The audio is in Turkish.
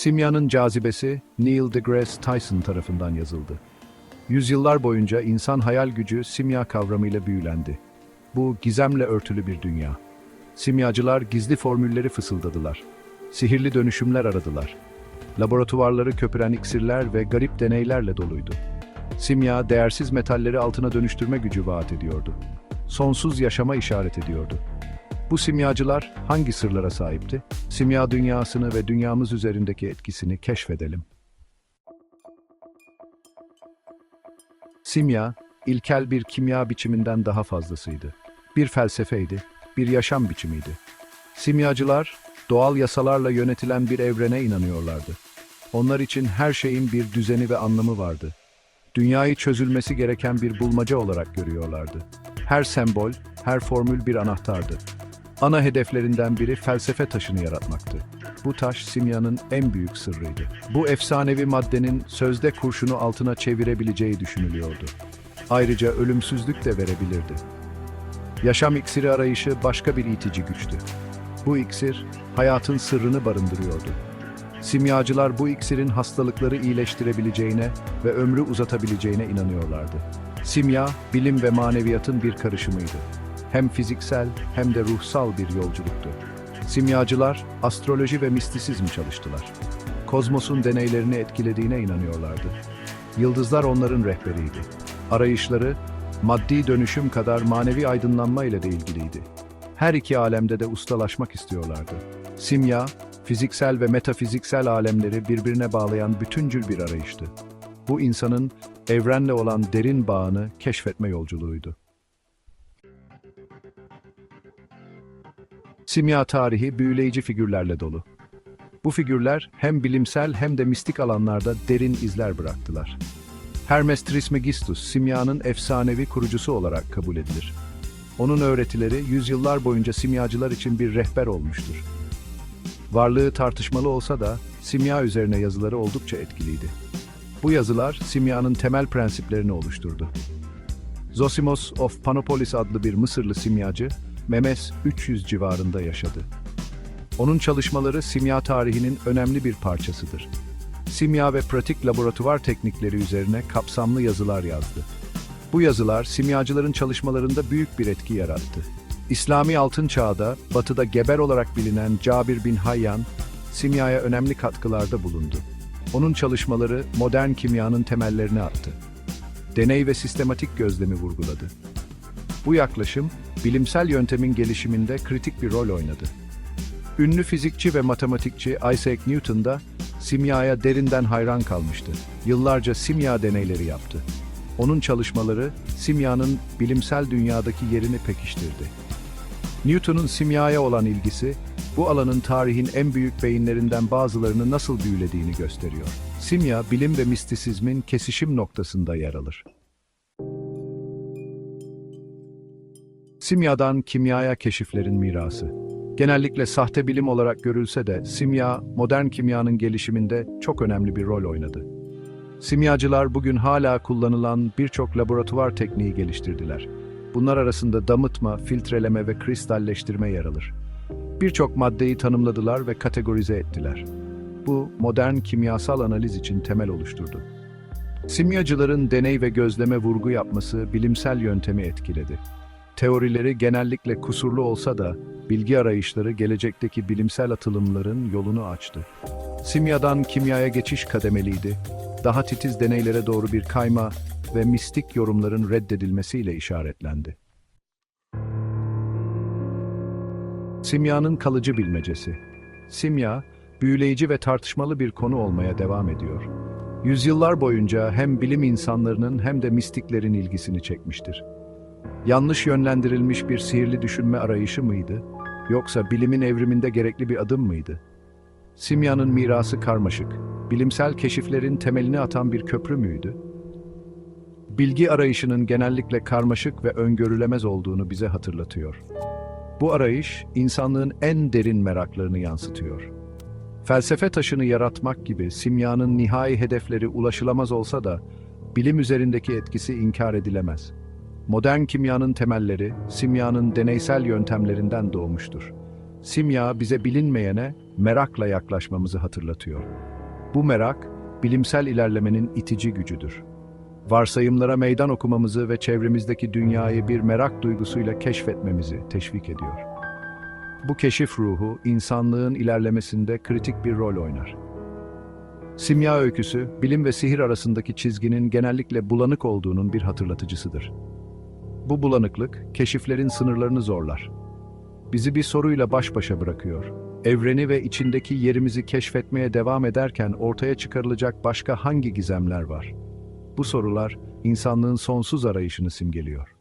Simyanın cazibesi Neil deGrasse Tyson tarafından yazıldı. Yüzyıllar boyunca insan hayal gücü simya kavramıyla büyülendi. Bu gizemle örtülü bir dünya. Simyacılar gizli formülleri fısıldadılar. Sihirli dönüşümler aradılar. Laboratuvarları köpüren iksirler ve garip deneylerle doluydu. Simya, değersiz metalleri altına dönüştürme gücü vaat ediyordu. Sonsuz yaşama işaret ediyordu. Bu simyacılar hangi sırlara sahipti? Simya dünyasını ve dünyamız üzerindeki etkisini keşfedelim. Simya, ilkel bir kimya biçiminden daha fazlasıydı. Bir felsefeydi, bir yaşam biçimiydi. Simyacılar, doğal yasalarla yönetilen bir evrene inanıyorlardı. Onlar için her şeyin bir düzeni ve anlamı vardı. Dünyayı çözülmesi gereken bir bulmaca olarak görüyorlardı. Her sembol, her formül bir anahtardı. Ana hedeflerinden biri felsefe taşını yaratmaktı. Bu taş simyanın en büyük sırrıydı. Bu efsanevi maddenin sözde kurşunu altına çevirebileceği düşünülüyordu. Ayrıca ölümsüzlük de verebilirdi. Yaşam iksiri arayışı başka bir itici güçtü. Bu iksir, hayatın sırrını barındırıyordu. Simyacılar bu iksirin hastalıkları iyileştirebileceğine ve ömrü uzatabileceğine inanıyorlardı. Simya, bilim ve maneviyatın bir karışımıydı. Hem fiziksel hem de ruhsal bir yolculuktu. Simyacılar, astroloji ve mistisizm çalıştılar. Kozmosun deneylerini etkilediğine inanıyorlardı. Yıldızlar onların rehberiydi. Arayışları, maddi dönüşüm kadar manevi aydınlanma ile de ilgiliydi. Her iki alemde de ustalaşmak istiyorlardı. Simya, fiziksel ve metafiziksel alemleri birbirine bağlayan bütüncül bir arayıştı. Bu insanın evrenle olan derin bağını keşfetme yolculuğuydu. Simya tarihi büyüleyici figürlerle dolu. Bu figürler hem bilimsel hem de mistik alanlarda derin izler bıraktılar. Hermes Trismegistus, simyanın efsanevi kurucusu olarak kabul edilir. Onun öğretileri yüzyıllar boyunca simyacılar için bir rehber olmuştur. Varlığı tartışmalı olsa da simya üzerine yazıları oldukça etkiliydi. Bu yazılar simyanın temel prensiplerini oluşturdu. Zosimos of Panopolis adlı bir Mısırlı simyacı, Memes 300 civarında yaşadı. Onun çalışmaları simya tarihinin önemli bir parçasıdır. Simya ve pratik laboratuvar teknikleri üzerine kapsamlı yazılar yazdı. Bu yazılar simyacıların çalışmalarında büyük bir etki yarattı. İslami Altın Çağ'da, batıda geber olarak bilinen Cabir bin Hayyan, simyaya önemli katkılarda bulundu. Onun çalışmaları modern kimyanın temellerini attı. Deney ve sistematik gözlemi vurguladı. Bu yaklaşım, bilimsel yöntemin gelişiminde kritik bir rol oynadı. Ünlü fizikçi ve matematikçi Isaac Newton da simyaya derinden hayran kalmıştı. Yıllarca simya deneyleri yaptı. Onun çalışmaları simyanın bilimsel dünyadaki yerini pekiştirdi. Newton'un simyaya olan ilgisi, bu alanın tarihin en büyük beyinlerinden bazılarını nasıl büyülediğini gösteriyor. Simya, bilim ve mistisizmin kesişim noktasında yer alır. Simyadan kimyaya keşiflerin mirası. Genellikle sahte bilim olarak görülse de simya, modern kimyanın gelişiminde çok önemli bir rol oynadı. Simyacılar bugün hala kullanılan birçok laboratuvar tekniği geliştirdiler. Bunlar arasında damıtma, filtreleme ve kristalleştirme yer alır. Birçok maddeyi tanımladılar ve kategorize ettiler. Bu, modern kimyasal analiz için temel oluşturdu. Simyacıların deney ve gözleme vurgu yapması bilimsel yöntemi etkiledi. Teorileri genellikle kusurlu olsa da bilgi arayışları gelecekteki bilimsel atılımların yolunu açtı. Simyadan kimyaya geçiş kademeliydi. Daha titiz deneylere doğru bir kayma ve mistik yorumların reddedilmesiyle işaretlendi. Simyanın kalıcı bilmecesi. Simya, büyüleyici ve tartışmalı bir konu olmaya devam ediyor. Yüzyıllar boyunca hem bilim insanlarının hem de mistiklerin ilgisini çekmiştir. Yanlış yönlendirilmiş bir sihirli düşünme arayışı mıydı? Yoksa bilimin evriminde gerekli bir adım mıydı? Simyanın mirası karmaşık, bilimsel keşiflerin temelini atan bir köprü müydü? Bilgi arayışının genellikle karmaşık ve öngörülemez olduğunu bize hatırlatıyor. Bu arayış, insanlığın en derin meraklarını yansıtıyor. Felsefe taşını yaratmak gibi simyanın nihai hedefleri ulaşılamaz olsa da, bilim üzerindeki etkisi inkar edilemez. Modern kimyanın temelleri, simyanın deneysel yöntemlerinden doğmuştur. Simya bize bilinmeyene merakla yaklaşmamızı hatırlatıyor. Bu merak, bilimsel ilerlemenin itici gücüdür. Varsayımlara meydan okumamızı ve çevremizdeki dünyayı bir merak duygusuyla keşfetmemizi teşvik ediyor. Bu keşif ruhu, insanlığın ilerlemesinde kritik bir rol oynar. Simya öyküsü, bilim ve sihir arasındaki çizginin genellikle bulanık olduğunun bir hatırlatıcısıdır. Bu bulanıklık, keşiflerin sınırlarını zorlar. Bizi bir soruyla baş başa bırakıyor. Evreni ve içindeki yerimizi keşfetmeye devam ederken ortaya çıkarılacak başka hangi gizemler var? Bu sorular, insanlığın sonsuz arayışını simgeliyor.